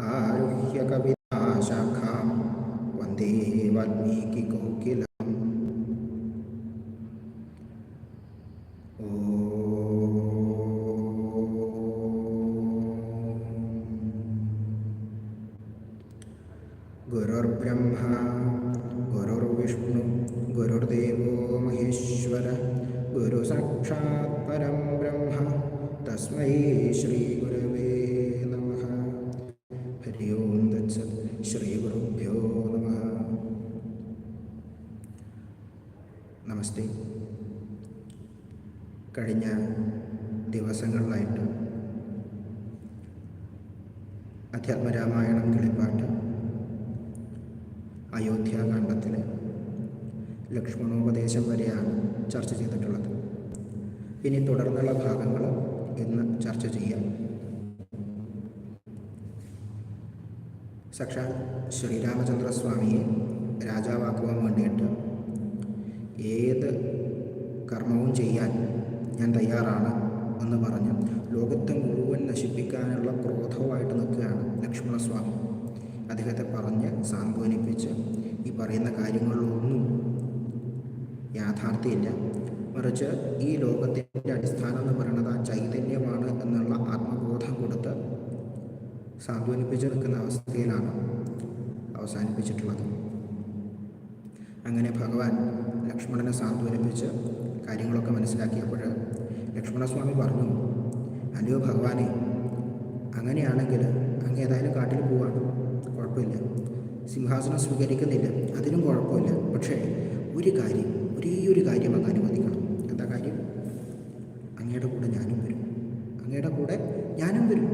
आरुह्य कविता शाखा वंदे वाल्मीकि को നമസ്തേ. കഴിഞ്ഞ ദിവസങ്ങളിലായിട്ട് അധ്യാത്മരാമായണം കിളിപ്പാട്ട് അയോധ്യാകാന്ഡത്തിൽ ലക്ഷ്മണോപദേശം വരെയാണ് ചർച്ച ചെയ്തിട്ടുള്ളത്. ഇനി തുടർന്നുള്ള ഭാഗങ്ങൾ ഇന്ന് ചർച്ച ചെയ്യാം. സാക്ഷാൽ ശ്രീരാമചന്ദ്രസ്വാമിയെ രാജാവാക്കുവാൻ വേണ്ടിയിട്ട് ഏത് കർമ്മവും ചെയ്യാൻ ഞാൻ തയ്യാറാണ് എന്ന് പറഞ്ഞ്. ലോകത്തെ മുഴുവൻ നശിപ്പിക്കാനുള്ള ക്രോധവുമായിട്ട് നിൽക്കുകയാണ് ലക്ഷ്മണസ്വാമി. അദ്ദേഹത്തെ പറഞ്ഞ് സാന്ത്വനിപ്പിച്ച് ഈ പറയുന്ന കാര്യങ്ങളിലൊന്നും യാഥാർത്ഥ്യമില്ല. മറിച്ച് ഈ ലോകത്തിന്റെ അടിസ്ഥാനം എന്ന് പറയുന്നത് ആ ചൈതന്യമാണ് എന്നുള്ള ആത്മബോധം കൊടുത്ത് സാന്ത്വനിപ്പിച്ച് നിൽക്കുന്ന അവസ്ഥയിലാണ് അവസാനിപ്പിച്ചിട്ടുള്ളത്. അങ്ങനെ ഭഗവാൻ ലക്ഷ്മണനെ സാന്ത്വനിപ്പിച്ച് കാര്യങ്ങളൊക്കെ മനസ്സിലാക്കിയപ്പോൾ ലക്ഷ്മണസ്വാമി പറഞ്ഞു അല്ലയോ ഭഗവാനെ അങ്ങനെയാണെങ്കിൽ അങ്ങ് ഏതായാലും കാട്ടിൽ പോവാണ്. കുഴപ്പമില്ല. സിംഹാസനം സ്വീകരിക്കുന്നില്ല. അതിനും കുഴപ്പമില്ല. പക്ഷേ ഒരു കാര്യം ഒരേ ഒരു കാര്യം അങ്ങ് അനുവദിക്കണം. എന്താ കാര്യം? അങ്ങയുടെ കൂടെ ഞാനും വരും. അങ്ങയുടെ കൂടെ ഞാനും വരും.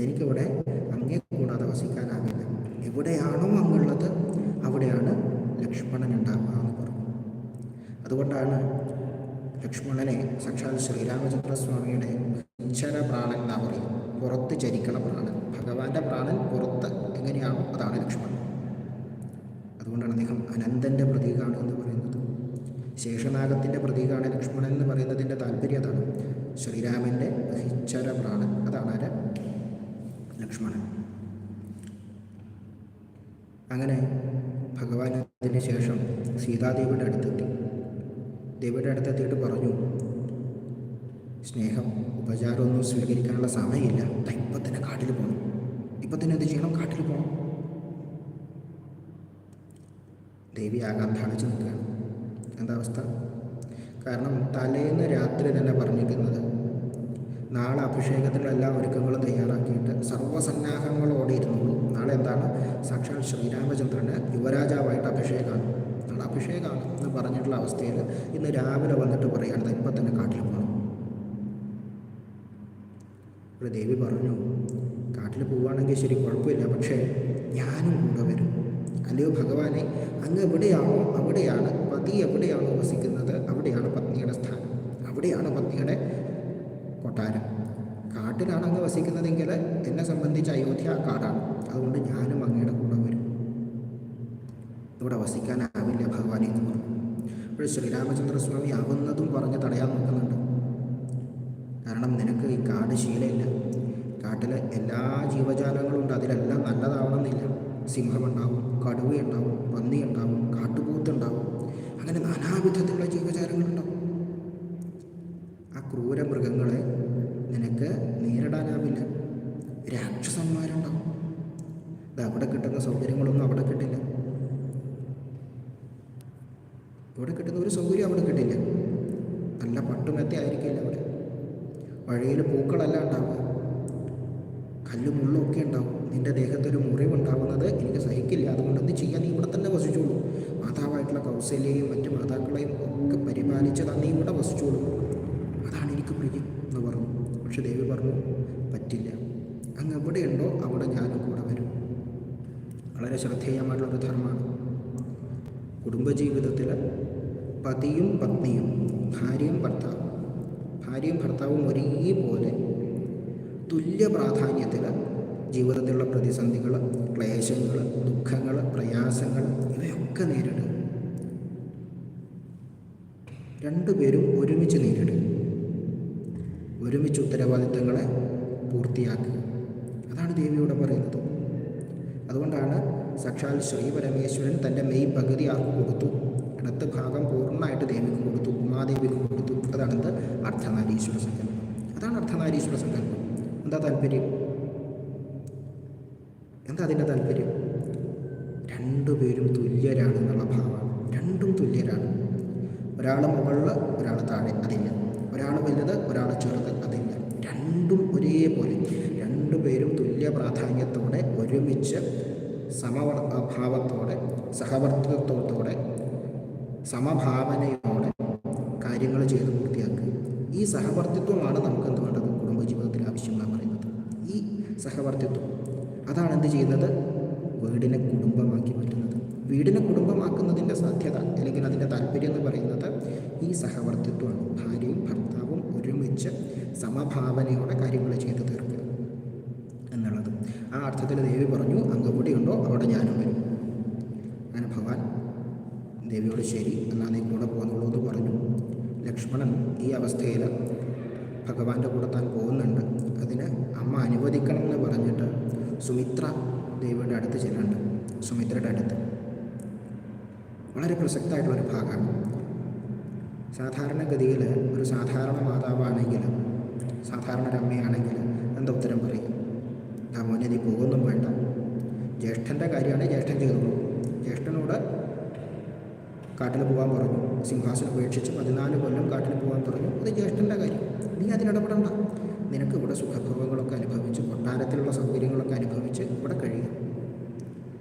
എനിക്കിവിടെ അങ്ങേ കൂടാതെ വസിക്കാനാവില്ല എവിടെയാണോ അങ്ങുള്ളത് അവിടെയാണ് ലക്ഷ്മണൻ ഉണ്ടാവുക എന്ന് പറഞ്ഞു അതുകൊണ്ടാണ് ലക്ഷ്മണനെ സാക്ഷാൽ ശ്രീരാമചന്ദ്രസ്വാമിയുടെ ഇച്ഛര പ്രാണൻ എന്നാ പറയും പുറത്ത് ചരിക്കണ പ്രാണൻ. ഭഗവാന്റെ പ്രാണൻ പുറത്ത്. എങ്ങനെയാണോ അതാണ് ലക്ഷ്മണൻ അതുകൊണ്ടാണ് അദ്ദേഹം അനന്തന്റെ പ്രതീകമാണ് എന്ന് പറയുന്നത്. ശേഷനാഗത്തിന്റെ പ്രതീകമാണ് ലക്ഷ്മണൻ എന്ന് പറയുന്നതിന്റെ താല്പര്യം അതാണ്. ശ്രീരാമന്റെ ഹിച്ചര പ്രാണൻ. അതാണ് ആര്? ലക്ഷ്മണൻ. അങ്ങനെ ഭഗവാൻ അതിന് ശേഷം സീതാദേവിയുടെ അടുത്തെത്തി. ദേവിയുടെ അടുത്തെത്തിയിട്ട് പറഞ്ഞു സ്നേഹം ഉപചാരമൊന്നും സ്വീകരിക്കാനുള്ള സമയമില്ല. ഇപ്പം തന്നെ കാട്ടിൽ പോകണം ഇപ്പം തന്നെ എന്ത് ചെയ്യണം? കാട്ടിൽ പോകണം ദേവി ആകാൻ ധാളിച്ച് നിൽക്കുകയാണ്. എന്താ അവസ്ഥ? കാരണം തലേന്ന് രാത്രി തന്നെ പറഞ്ഞിരിക്കുന്നത് നാളെ അഭിഷേകത്തിനുള്ള എല്ലാ ഒരുക്കങ്ങളും തയ്യാറാക്കിയിട്ട് സർവസന്നാഹങ്ങളോടെ ഇരുന്നുള്ളൂ നാളെ എന്താണ്? സാക്ഷാൽ ശ്രീരാമചന്ദ്രന് യുവരാജാവായിട്ട് അഭിഷേകമാണ്. നാളെ അഭിഷേകമാണ് എന്ന് പറഞ്ഞിട്ടുള്ള അവസ്ഥയിൽ ഇന്ന് രാവിലെ വന്നിട്ട് പറയുകയാണ് ഇപ്പം തന്നെ കാട്ടിൽ പോകണം ഒരു ദേവി പറഞ്ഞു കാട്ടിൽ പോവുകയാണെങ്കിൽ ശരി കുഴപ്പമില്ല. പക്ഷേ ഞാനും കൂടെ വരും. അല്ലയോ ഭഗവാനെ അങ്ങ് എവിടെയാണോ അവിടെയാണ് പതി എവിടെയാണോ വസിക്കുന്നത് അവിടെയാണ് പത്നിയുടെ സ്ഥാനം. അവിടെയാണ് പത്നിയുടെ കൊട്ടാരം. കാട്ടിലാണ് അങ്ങ് വസിക്കുന്നതെങ്കിൽ എന്നെ സംബന്ധിച്ച് അയോധ്യ കാടാണ്. അതുകൊണ്ട് ഞാനും അങ്ങയുടെ കൂടെ വരും. ഇവിടെ വസിക്കാനാവില്ല ഭഗവാനെ എന്ന് പറഞ്ഞു. അപ്പോൾ ശ്രീരാമചന്ദ്രസ്വാമി ആവുന്നതും പറഞ്ഞ് തടയാൻ നോക്കുന്നുണ്ട്. കാരണം നിനക്ക് ഈ കാട് ശീലമില്ല. കാട്ടിലെ എല്ലാ ജീവജാലങ്ങളും ഉണ്ട്. അതിലെല്ലാം നല്ലതാവണമെന്നില്ല. സിംഹമുണ്ടാവും കടുവയുണ്ടാവും പന്നിയുണ്ടാവും കാട്ടുപോത്തുണ്ടാവും അങ്ങനെ നാനാവിധത്തിലുള്ള ജീവജാലങ്ങളുണ്ടാവും ആ ക്രൂര മൃഗങ്ങളെ നിനക്ക് നേരിടാനാവില്ല. രാക്ഷസന്മാരുണ്ടാവും. ഇത് അവിടെ കിട്ടുന്ന സൗകര്യങ്ങളൊന്നും അവിടെ കിട്ടില്ല. ഇവിടെ കിട്ടുന്ന ഒരു സൗകര്യം അവിടെ കിട്ടില്ല. നല്ല പട്ടുമെത്തി ആയിരിക്കില്ല അവിടെ. വഴിയിൽ പൂക്കളല്ല ഉണ്ടാവുക. കല്ലും മുള്ളും ഉണ്ടാവും. നിന്റെ ദേഹത്തൊരു മുറിവുണ്ടാവുന്നത് എനിക്ക് സഹിക്കില്ല. അതുകൊണ്ട് എന്ത് ചെയ്യാൻ നീ ഇവിടെ തന്നെ വസിച്ചോളൂ. മാതാവായിട്ടുള്ള കൗസല്യയും മറ്റു മാതാക്കളെയും ഒക്കെ പരിപാലിച്ച് തന്നെ ഇവിടെ വസിച്ചോളൂ. അതാണ് എനിക്ക് പ്രിയം എന്ന് പറഞ്ഞു. പക്ഷെ ദേവി പറഞ്ഞു പറ്റില്ല. അങ്ങ് എവിടെയുണ്ടോ അവിടെ ഞാനും കൂടെ വരും. വളരെ ശ്രദ്ധേയമായിട്ടുള്ളൊരു ധർമ്മമാണ്. കുടുംബജീവിതത്തിൽ പതിയും പത്നിയും ഭാര്യയും ഭർത്താവും ഭാര്യയും ഭർത്താവും ഒരേപോലെ തുല്യ പ്രാധാന്യത്തിൽ ജീവിതത്തിലുള്ള പ്രതിസന്ധികൾ ക്ലേശങ്ങൾ ദുഃഖങ്ങൾ പ്രയാസങ്ങൾ ഇവയൊക്കെ നേരിടുക രണ്ടുപേരും ഒരുമിച്ച് നേരിടുക ഒരുമിച്ച് ഉത്തരവാദിത്തങ്ങളെ പൂർത്തിയാക്കുക. അതാണ് ദേവിയോട് പറയുന്നത്. അതുകൊണ്ടാണ് സാക്ഷാൽ ശ്രീ പരമേശ്വരൻ തന്റെ മെയ് പകുതി ആർക്ക് കൊടുത്തു? ഇടത്ത് ഭാഗം പൂർണമായിട്ട് ദേവിക്ക് കൊടുത്തു. ഉമാദേവിക്ക് കൊടുത്തു. അതാണ് എന്ത് അർദ്ധനാരീശ്വര സങ്കല്പം. അതാണ് അർദ്ധനാരീശ്വര സങ്കല്പം. എന്താ താല്പര്യം? എന്താ അതിന്റെ താല്പര്യം? രണ്ടുപേരും തുല്യരാണെന്നുള്ള ഭാവമാണ് രണ്ടും തുല്യരാണ്. ഒരാൾ മുകളിൽ ഒരാൾ താഴെ അതില്ല. ഒരാൾ വലുത് ഒരാൾ ചെറുത് അതില്ല. രണ്ടും ഒരേപോലെ. രണ്ടുപേരും തുല്യ പ്രാധാന്യത്തോടെ ഒരുമിച്ച് സമവർ ഭാവത്തോടെ സഹവർത്തിത്വത്തോടെ സമഭാവനയോടെ സഹവർത്തിത്വമാണ് നമുക്ക് എന്ത് വേണ്ടത്? കുടുംബജീവിതത്തിൽ ആവശ്യമെന്ന് പറയുന്നത്. ഈ സഹവർത്തിത്വം അതാണ് എന്ത് ചെയ്യുന്നത്? വീടിനെ കുടുംബമാക്കി മാറ്റുന്നത്. വീടിനെ കുടുംബമാക്കുന്നതിന്റെ സാധ്യത അല്ലെങ്കിൽ അതിന്റെ താല്പര്യം എന്ന് പറയുന്നത് ഈ സഹവർത്തിത്വമാണ്. ഭാര്യയും ഭർത്താവും ഒരുമിച്ച് സമഭാവനയോടെ കാര്യങ്ങൾ ചെയ്തു തീർക്കുക എന്നുള്ളത്. ആ അർത്ഥത്തിൽ ദേവി പറഞ്ഞു അങ്ങ് ഉണ്ടോ അവിടെ ഞാനും വരും. അങ്ങനെ ഭഗവാൻ ദേവിയോട് ശരി. എന്നാൽ നീ കൂടെ പറഞ്ഞു ലക്ഷ്മണൻ ഈ അവസ്ഥയിൽ ഭഗവാന്റെ കൂടെ താൻ പോകുന്നുണ്ട്. അതിന് അമ്മ അനുവദിക്കണം എന്ന് പറഞ്ഞിട്ട് സുമിത്ര ദേവിയുടെ അടുത്ത് ചെല്ലുന്നുണ്ട്. സുമിത്രയുടെ അടുത്ത്. വളരെ പ്രസക്തമായിട്ടുള്ളൊരു ഭാഗമാണ്. സാധാരണഗതിയിൽ ഒരു സാധാരണ മാതാവാണെങ്കിൽ സാധാരണ ഒരു അമ്മയാണെങ്കിൽ എന്താ ഉത്തരം പറയും. ദാമോനെ നീ പോകുന്നും വേണ്ട. ജ്യേഷ്ഠന്റെ കാര്യമാണെങ്കിൽ ജ്യേഷ്ഠൻ ചെയ്തോളൂ. ജ്യേഷ്ഠനോട് കാട്ടിൽ പോകാൻ പറഞ്ഞു. സിംഹാസനം ഉപേക്ഷിച്ച്. പതിനാല് കൊല്ലം കാട്ടിൽ പോകാൻ പറഞ്ഞു. അത് ജ്യേഷ്ഠന്റെ കാര്യം. നീ അതിനിടപെടണ്ട നിനക്ക് ഇവിടെ സുഖഭോഗങ്ങളൊക്കെ അനുഭവിച്ച് കൊട്ടാരത്തിലുള്ള സൗകര്യങ്ങളൊക്കെ അനുഭവിച്ച് ഇവിടെ കഴിയും.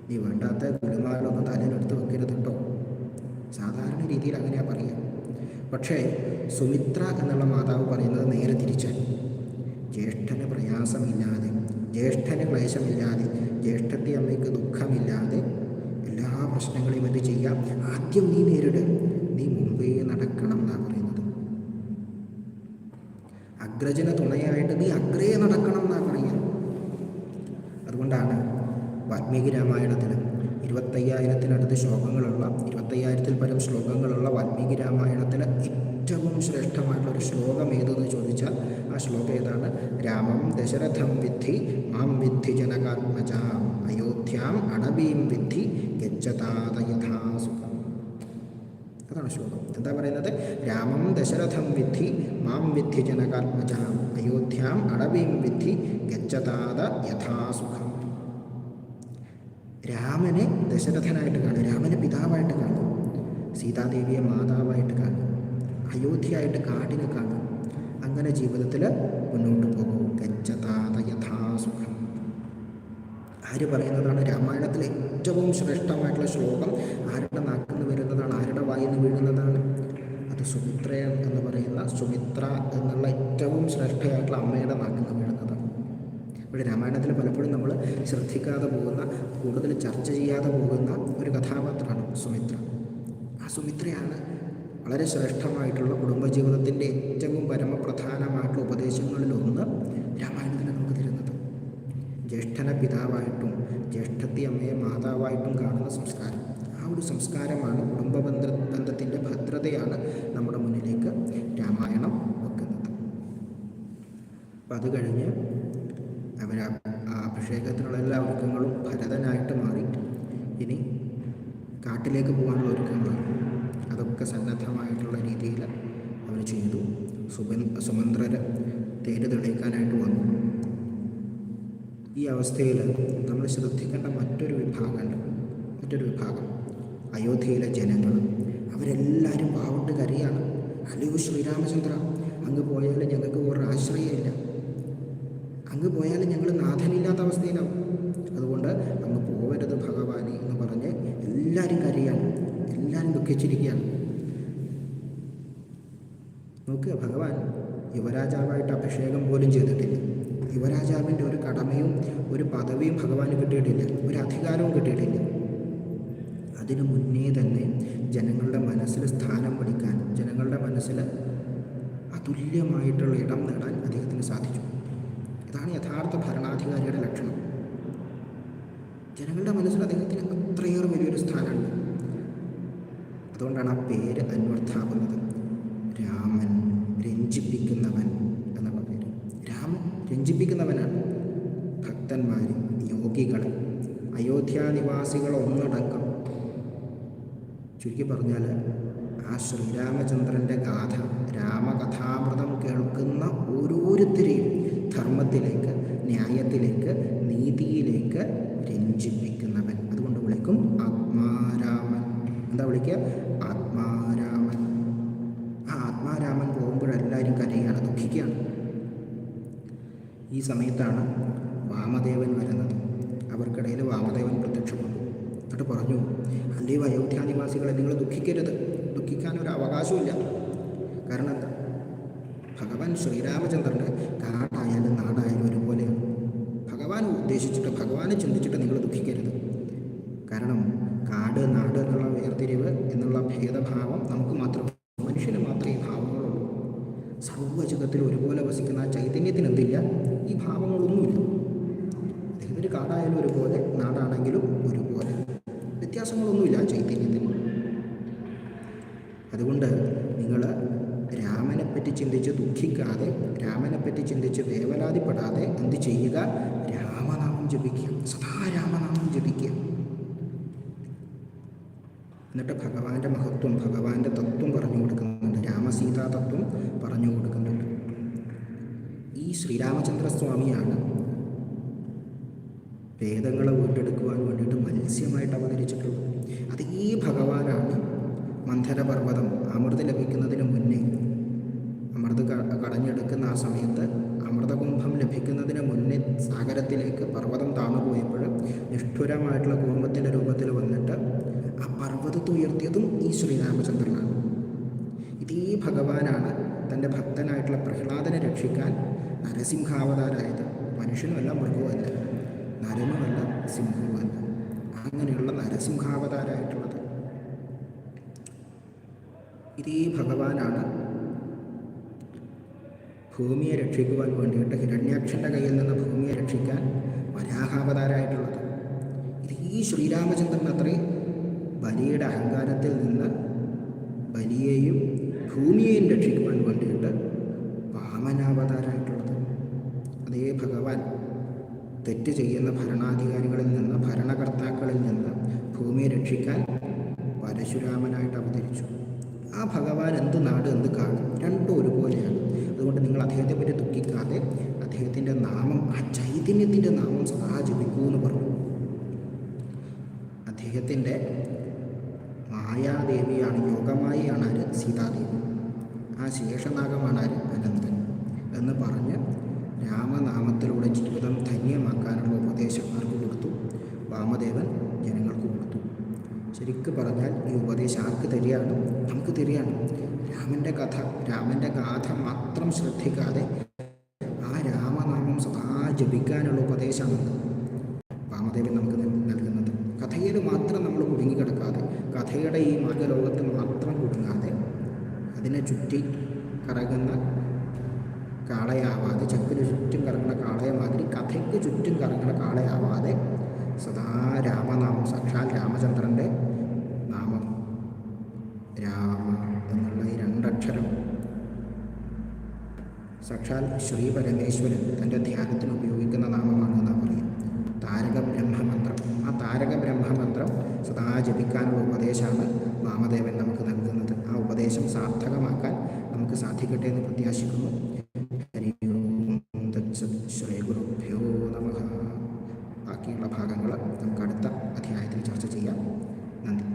നീ വേണ്ടാത്ത കുലുമാലൊന്നും തലയിലെടുത്ത് വെക്കരുത് കേട്ടോ സാധാരണ രീതിയിൽ അങ്ങനെയാണ് പറയുക പക്ഷേ സുമിത്ര എന്നുള്ള മാതാവ് പറയുന്നത് നേരെ തിരിച്ചാൽ. ജ്യേഷ്ഠന് പ്രയാസമില്ലാതെ ജ്യേഷ്ഠന് ക്ലേശമില്ലാതെ ജ്യേഷ്ഠത്തെ അമ്മയ്ക്ക് ദുഃഖമില്ലാതെ പ്രശ്നങ്ങളെയും എന്ത് ചെയ്യാം ആദ്യം നീ നേരിട്. നീ മുമ്പേ നടക്കണം എന്നാണ് പറയുന്നത്. അഗ്രജന തുണയായിട്ട് നീ അഗ്രേ നടക്കണം എന്നാണ് പറയുക. അതുകൊണ്ടാണ് വാൽമീകി രാമായണത്തിന് ഇരുപത്തയ്യായിരത്തിനടുത്ത് ശ്ലോകങ്ങളുള്ള ഇരുപത്തയ്യായിരത്തിൽ പരം ശ്ലോകങ്ങളുള്ള വാത്മീകി രാമായണത്തിൽ ഏറ്റവും ശ്രേഷ്ഠമായിട്ടുള്ള ഒരു ശ്ലോകം ഏതെന്ന് ചോദിച്ചാൽ ആ ശ്ലോകം ഏതാണ്? രാമം ദശരഥം വിദ്ധി മാം വിദ്ധി ജനകാത്മജ അയോധ്യാം അണവീം വിദ്ധി അതാണ് ശ്ലോകം എന്താ പറയുന്നത്? രാമം ദശരഥം വിദ്ധി മാം വിദ്ധി ജനകാത്മജാം അയോധ്യാം അടവീം വിദ്ധി ഗച്ഛതാത യഥാസുഖം രാമനെ ദശരഥനായിട്ട് കാണും രാമനെ പിതാവായിട്ട് കാണും സീതാദേവിയെ മാതാവായിട്ട് കാണും അയോധ്യയായിട്ട് കാടിനെ കാണും. അങ്ങനെ ജീവിതത്തിൽ മുന്നോട്ട് പോകും. ഗച്ഛതാത യഥാസുഖം ആര് പറയുന്നതാണ്? രാമായണത്തിലെ ഏറ്റവും ശ്രേഷ്ഠമായിട്ടുള്ള ശ്ലോകം ആരുടെ നാക്കിന്ന് വായിന്ന് വീഴുന്നതാണ്. അത് സുമിത്ര എന്ന് പറയുന്ന സുമിത്ര എന്നുള്ള ഏറ്റവും ശ്രേഷ്ഠയായിട്ടുള്ള അമ്മയുടെ നാക്കിന്ന് വീഴുന്നതാണ്. ഇവിടെ രാമായണത്തിൽ പലപ്പോഴും നമ്മൾ ശ്രദ്ധിക്കാതെ പോകുന്ന കൂടുതൽ ചർച്ച ചെയ്യാതെ പോകുന്ന ഒരു കഥാപാത്രമാണ് സുമിത്ര. ആ സുമിത്രയാണ് വളരെ ശ്രേഷ്ഠമായിട്ടുള്ള കുടുംബജീവിതത്തിന്റെ ഏറ്റവും പരമപ്രധാനമായിട്ടുള്ള ഉപദേശങ്ങളിലൊന്ന് രാമായണത്തിൽ നമുക്ക് തരുന്നത്. ജ്യേഷ്ഠനെ പിതാവായിട്ടും ജ്യേഷ്ഠത്തി അമ്മയെ മാതാവായിട്ടും കാണുന്ന സംസ്കാരം. ആ ഒരു സംസ്കാരമാണ് കുടുംബ ബന്ധ ബന്ധത്തിന്റെ ഭദ്രതയാണ് നമ്മുടെ മുന്നിലേക്ക് രാമായണം വെക്കുന്നത്. അപ്പം അത് കഴിഞ്ഞ് അവർ അഭിഷേകത്തിനുള്ള എല്ലാ ഒരുക്കങ്ങളും ഭരതനായിട്ട് മാറി. ഇനി കാട്ടിലേക്ക് പോകാനുള്ള ഒരുക്കങ്ങളാണ് അതൊക്കെ സന്നദ്ധമായിട്ടുള്ള രീതിയിൽ അവർ ചെയ്തു. സുബൻ സുമന്ത്രര് തേര് തെളിയിക്കാനായിട്ട് വന്നു. ഈ അവസ്ഥയിൽ നമ്മൾ ശ്രദ്ധിക്കേണ്ട മറ്റൊരു വിഭാഗമുണ്ട് മറ്റൊരു വിഭാഗം അയോധ്യയിലെ ജനങ്ങൾ അവരെല്ലാവരും പാവട്ട് കരയാണ്. അല്ലയോ ശ്രീരാമചന്ദ്ര അങ്ങ് പോയാൽ ഞങ്ങൾക്ക് ഒരു ആശ്രയമില്ല. അങ്ങ് പോയാൽ ഞങ്ങൾ നാഥനില്ലാത്ത അവസ്ഥയിലാവും. അതുകൊണ്ട് അങ്ങ് പോവരുത് ഭഗവാനെ എന്ന് പറഞ്ഞ് എല്ലാവരും കരയാണ്. എല്ലാവരും ദുഃഖിച്ചിരിക്കുകയാണ്. നോക്കുക ഭഗവാൻ യുവരാജാവായിട്ട് അഭിഷേകം പോലും ചെയ്തിട്ടില്ല. യുവരാജാവിന്റെ ഒരു കടമയും ഒരു പദവിയും ഭഗവാന് കിട്ടിയിട്ടില്ല. ഒരു അധികാരവും കിട്ടിയിട്ടില്ല. അതിനു മുന്നേ തന്നെ ജനങ്ങളുടെ മനസ്സിൽ സ്ഥാനം പിടിക്കാൻ ജനങ്ങളുടെ മനസ്സിൽ അതുല്യമായിട്ടുള്ള ഇടം നേടാൻ അദ്ദേഹത്തിന് സാധിച്ചു. ഇതാണ് യഥാർത്ഥ ഭരണാധികാരിയുടെ ലക്ഷണം. ജനങ്ങളുടെ മനസ്സിൽ അദ്ദേഹത്തിന് അത്രയേറെ വലിയൊരു സ്ഥാനമുണ്ട്. അതുകൊണ്ടാണ് ആ പേര് അന്വർത്ഥാകുന്നത് രാമൻ രഞ്ജിപ്പിക്കുന്നവൻ എന്നുള്ള പേര്. രാമൻ രഞ്ജിപ്പിക്കുന്നവനാണ്. ഭക്ത ഭക്തന്മാർ യോഗികൾ അയോധ്യാനിവാസികൾ ഒന്നടങ്കം ചുരുക്കി പറഞ്ഞാൽ ആ ശ്രീരാമചന്ദ്രന്റെ ഗാഥ രാമകഥാമൃതം കേൾക്കുന്ന ഓരോരുത്തരെയും ധർമ്മത്തിലേക്ക് ന്യായത്തിലേക്ക് നീതിയിലേക്ക് രഞ്ജിപ്പിക്കുന്നവൻ. അതുകൊണ്ട് വിളിക്കും ആത്മാരാമൻ. എന്താ വിളിക്കുക? ആത്മാരാമൻ. ആ ആത്മാരാമൻ പോകുമ്പോഴെല്ലാവരും കരയാണ് ദുഃഖിക്കുകയാണ്. ഈ സമയത്താണ് വാമദേവൻ വരുന്നത്. അവർക്കിടയിൽ വാമദേവൻ പ്രത്യക്ഷപ്പെട്ടു എന്നിട്ട് പറഞ്ഞു അല്ലയോ അയോധ്യാനിവാസികളെ നിങ്ങൾ ദുഃഖിക്കരുത്. ദുഃഖിക്കാൻ ഒരു അവകാശമില്ല കാരണം എന്താ? ഭഗവാൻ ശ്രീരാമചന്ദ്രന്റെ കാടായാലും നാടായാലും ഒരുപോലെയാണ് ഭഗവാൻ ഉദ്ദേശിച്ചിട്ട് ഭഗവാനെ ചിന്തിച്ചിട്ട് നിങ്ങൾ ദുഃഖിക്കരുത്. കാരണം കാട് നാട് എന്നുള്ള വേർതിരിവ് എന്നുള്ള ഭേദഭാവം നമുക്ക് മാത്രം മനുഷ്യന് മാത്രമേ ഭാവങ്ങളുള്ളൂ. സർവജഗത്തിൽ ഒരുപോലെ വസിക്കുന്ന ആ ചൈതന്യത്തിന് എന്തില്ല? ഈ ഭാവങ്ങളൊന്നുമില്ല. അദ്ദേഹത്തിന് കാടായാലും ഒരുപോലെ നാടാണെങ്കിലും ഒരുപോലെ വ്യത്യാസങ്ങളൊന്നുമില്ല ആ ചൈതന്യത്തിന് അതുകൊണ്ട് നിങ്ങൾ രാമനെപ്പറ്റി ചിന്തിച്ച് ദുഃഖിക്കാതെ രാമനെപ്പറ്റി ചിന്തിച്ച് വേവലാതിപ്പെടാതെ എന്ത് ചെയ്യുക? രാമനാമം ജപിക്കുക. സദാ രാമനാമം ജപിക്കുക. എന്നിട്ട് ഭഗവാന്റെ മഹത്വം ഭഗവാന്റെ തത്വം പറഞ്ഞു കൊടുക്കുന്നുണ്ട്. രാമസീതാ തത്വം പറഞ്ഞു കൊടുക്കുന്നുണ്ട്. ഈ ശ്രീരാമചന്ദ്രസ്വാമിയാണ് വേദങ്ങളെ വീണ്ടെടുക്കുവാൻ വേണ്ടിയിട്ട് മത്സ്യമായിട്ട് അവതരിച്ചിട്ടുള്ളത്. അത് മന്ധരപർവതം അമൃത് ലഭിക്കുന്നതിന് മുന്നേ. അമൃത് കടഞ്ഞെടുക്കുന്ന ആ സമയത്ത് അമൃതകുംഭം ലഭിക്കുന്നതിന് മുന്നേ സാഗരത്തിലേക്ക് പർവതം താണു പോയപ്പോൾ നിഷ്ഠുരമായിട്ടുള്ള കുടുംബത്തിന്റെ രൂപത്തിൽ വന്നിട്ട് ആ പർവതത്തെ ഉയർത്തിയതും ഈ ശ്രീരാമചന്ദ്രനാണ്. ഇതേ ഭഗവാനാണ് തന്റെ ഭക്തനായിട്ടുള്ള പ്രഹ്ലാദനെ രക്ഷിക്കാൻ നരസിംഹാവതാരായത്. മനുഷ്യനുമല്ല മൃഗവുമല്ല നരനുമല്ല സിംഹവുമല്ല. അങ്ങനെയുള്ള നരസിംഹാവതാരായിട്ടുള്ളത് ഇതേ ഭഗവാനാണ് ഭൂമിയെ രക്ഷിക്കുവാൻ വേണ്ടിയിട്ട് ഹിരണ്യാക്ഷന്റെ കയ്യിൽ നിന്ന് ഭൂമിയെ രക്ഷിക്കാൻ വരാഹാവതാരായിട്ടുള്ളത്. ഇത് ഈ ശ്രീരാമചന്ദ്രൻ അത്രയും ബലിയുടെ അഹങ്കാരത്തിൽ നിന്ന് ബലിയെയും ഭൂമിയെയും രക്ഷിക്കുവാൻ വേണ്ടിയിട്ട് വാമനാവതാരായിട്ടുള്ളത്. അതേ ഭഗവാൻ തെറ്റ് ചെയ്യുന്ന ഭരണാധികാരികളിൽ നിന്ന് ഭരണകർത്താക്കളിൽ നിന്ന് ഭൂമിയെ രക്ഷിക്കാൻ പരശുരാമനായിട്ട് അവതരിച്ചു. ആ ഭഗവാൻ എന്ത് നാട് എന്ത് കാട് രണ്ടും ഒരുപോലെയാണ്. അതുകൊണ്ട് നിങ്ങൾ അദ്ദേഹത്തെ പറ്റി ദുഃഖിക്കാതെ അദ്ദേഹത്തിന്റെ നാമം ആ ചൈതന്യത്തിന്റെ നാമം സദാ ജപിക്കൂ എന്ന് പറഞ്ഞു. അദ്ദേഹത്തിന്റെ മായാദേവിയാണ് യോഗമായിയാണ് ആര്? സീതാദേവി. ആ ശേഷനാഗമാണ് ആര്? അനന്തൻ എന്ന് പറഞ്ഞ് രാമനാമത്തിലൂടെ ജീവിതം ധന്യമാക്കാനുള്ള ഉപദേശം ആർക്ക് കൊടുത്തു? വാമദേവൻ ജനങ്ങൾക്ക് കൊടുത്തു. ശരിക്ക് പറഞ്ഞാൽ ഈ ഉപദേശം ആർക്ക് തരികയാണ്? നമുക്ക് തരികയാണ്. രാമന്റെ കഥ രാമന്റെ ഗാഥ മാത്രം ശ്രദ്ധിക്കാതെ ആ രാമനാമം സദാ ജപിക്കാനുള്ള ഉപദേശമാണ് വാമദേവൻ നമുക്ക് നൽ- നൽകുന്നത്. കഥയിൽ മാത്രം നമ്മൾ കുടുങ്ങിക്കിടക്കാതെ കഥയുടെ ഈ മാർഗലോകത്ത് മാത്രം കുടുങ്ങാതെ അതിനെ ചുറ്റി കറങ്ങുന്ന കാളയാവാതെ ചക്കിന് ചുറ്റും കറങ്ങുന്ന കാളയെ മാതിരി കഥയ്ക്ക് ചുറ്റും കറങ്ങുന്ന കാളയാവാതെ സദാ രാമനാമം സാക്ഷാൽ രാമചന്ദ്രന്റെ നാമം. രാമ എന്നുള്ള ഈ രണ്ടക്ഷരം. സാക്ഷാൽ ശ്രീ പരമേശ്വരൻ തന്റെ ധ്യാനത്തിന് ഉപയോഗിക്കുന്ന നാമമാണ് നാം പറയും. താരക ബ്രഹ്മമന്ത്രം. ആ താരക ബ്രഹ്മമന്ത്രം സദാ ജപിക്കാനുള്ള ഉപദേശമാണ് വാമദേവൻ നമുക്ക് നൽകുന്നത്. ആ ഉപദേശം സാർത്ഥകമാക്കാൻ നമുക്ക് സാധിക്കട്ടെ എന്ന് പ്രത്യാശിക്കുന്നു. ശ്രീ ഗുരു ബാക്കിയുള്ള ഭാഗങ്ങൾ നമുക്ക് അടുത്ത അധ്യായത്തിൽ ചർച്ച ചെയ്യാം. നന്ദി.